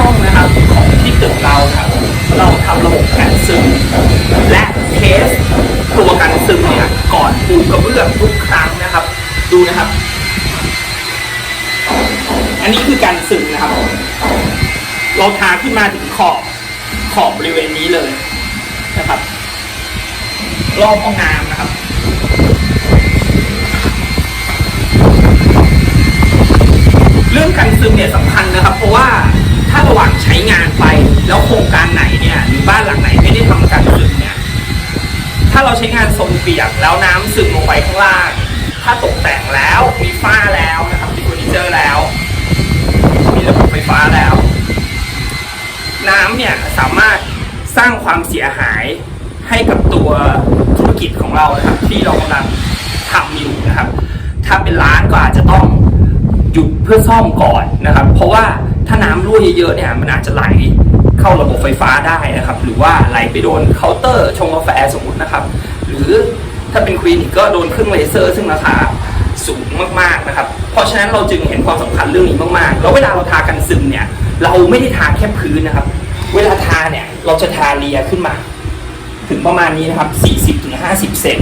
ห้องนะครับของที่ตึกเราครับเราทำระบบกันซึมและเทสตัวกันซึมเนี่ยก่อนปูกระเบื้องทุกครั้งนะครับ ดูนะครับ อันนี้คือการซึมนะครับ เราทาขึ้นมาถึงขอบขอบบริเวณนี้เลยนะครับ รอบห้องน้ำนะครับเรื่องการซึมเนี่ยสำคัญนะครับ เพราะว่า ถ้าระหว่างใช้งานไป แล้วโครงการไหนเนี่ยหรือบ้านหลังไหนไม่ได้ทำการซึมเนี่ยถ้าเราใช้งานโซนเปียกแล้วน้ำซึมลงไปข้างล่าง ถ้าตกแต่งแล้วมีฝ้าแล้วนะครับมีเฟอร์นิเจอร์แล้ว มีระบบไฟฟ้าแล้ว น้ำเนี่ยสามารถสร้างความเสียหายให้กับตัวธุรกิจของเรานะครับ ที่เรากำลังทำอยู่นะครับ ถ้าเป็นร้านก็อาจจะต้องหยุดเพื่อซ่อมก่อนนะครับ เพราะว่า ถ้าน้ำรั่วเยอะๆเนี่ยมันอาจจะไหลเข้าระบบไฟฟ้าได้นะครับ หรือว่าไหลไปโดนเคาน์เตอร์ชงกาแฟสมมตินะครับ หรือถ้าเป็นคลินิกก็โดนเครื่องเลเซอร์ซึ่งราคาสูงมากๆนะครับ เพราะฉะนั้นเราจึงเห็นความสำคัญเรื่องนี้มากๆ แล้วเวลาเราทากันซึมเนี่ย เราไม่ได้ทาแค่พื้นนะครับ เวลาทาเนี่ยเราจะทาเลียขึ้นมา ถึงประมาณนี้นะครับ 40ถึง50 เซน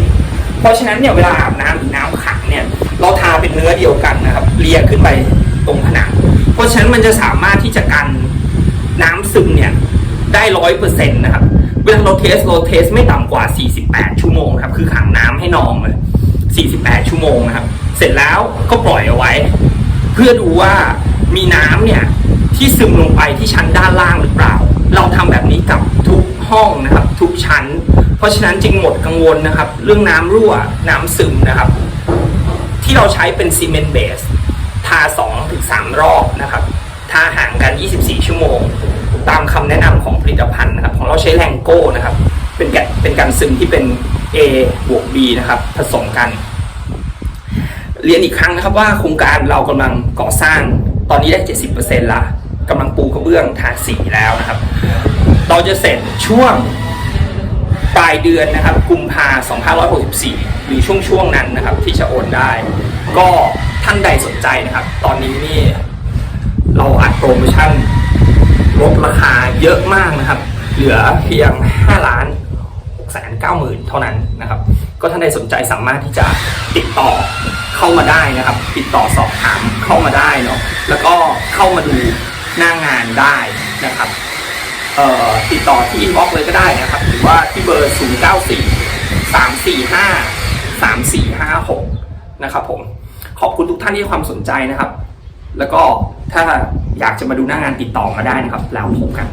เพราะฉะนั้นเนี่ยเวลาอาบน้ำหรือน้ำขังเนี่ย เราทาเป็นเนื้อเดียวกันนะครับ เลียขึ้นไป ตรงผนัง เพราะฉะนั้นมันจะสามารถที่จะกันน้ำซึมเนี่ยได้ร้อยเปอร์เซ็นต์นะครับ เวลาเราเทสเราเทสไม่ต่ำกว่า 48 ชั่วโมงครับ คือขังน้ำให้นองเลย 48 ชั่วโมงนะครับ เสร็จแล้วก็ปล่อยเอาไว้ เพื่อดูว่ามีน้ำเนี่ยที่ซึมลงไปที่ชั้นด้านล่างหรือเปล่า เราทำแบบนี้กับทุกห้องนะครับ ทุกชั้น เพราะฉะนั้นจึงหมดกังวลนะครับ เรื่องน้ำรั่วน้ำซึมนะครับ ที่เราใช้เป็นซีเมนต์เบส ทา2ถึง3รอบนะครับทาห่างกัน 24 ชั่วโมง ตามคำแนะนำของผลิตภัณฑ์นะครับ ของเราใช้แรงโก้นะครับ เป็นแกะเป็นการซึมที่เป็น A บวก B นะครับ ผสมกัน เรียนอีกครั้งนะครับว่าโครงการเรากำลังก่อสร้างตอนนี้ได้ 70%ละกำลังปูกระเบื้องทาสีแล้วนะครับ เราจะเสร็จช่วง ปลายเดือนนะครับกุมภา2564 หรือช่วงช่วงนั้นนะครับ ที่จะโอนได้ ก็ท่านใดสนใจนะครับ ตอนนี้นี่เราอัดโปรโมชั่นลดราคาเยอะมากนะครับ เหลือเพียง 5 ล้าน6แสน9หมื่นเท่านั้นนะครับ ก็ท่านใดสนใจสามารถที่จะติดต่อเข้ามาได้นะครับ ติดต่อสอบถามเข้ามาได้เนาะแล้วก็เข้ามาดูหน้างานได้นะครับ ติดต่อที่อินบ็อกซ์เลยก็ได้นะครับ หรือว่าที่เบอร์ 0 9 4 3 4 5 3 4 5 6 นะครับผม ขอบคุณทุกท่านที่ความสนใจนะครับ แล้วก็ถ้าอยากจะมาดูหน้างานติดต่อมาได้นะครับ แล้วพบกัน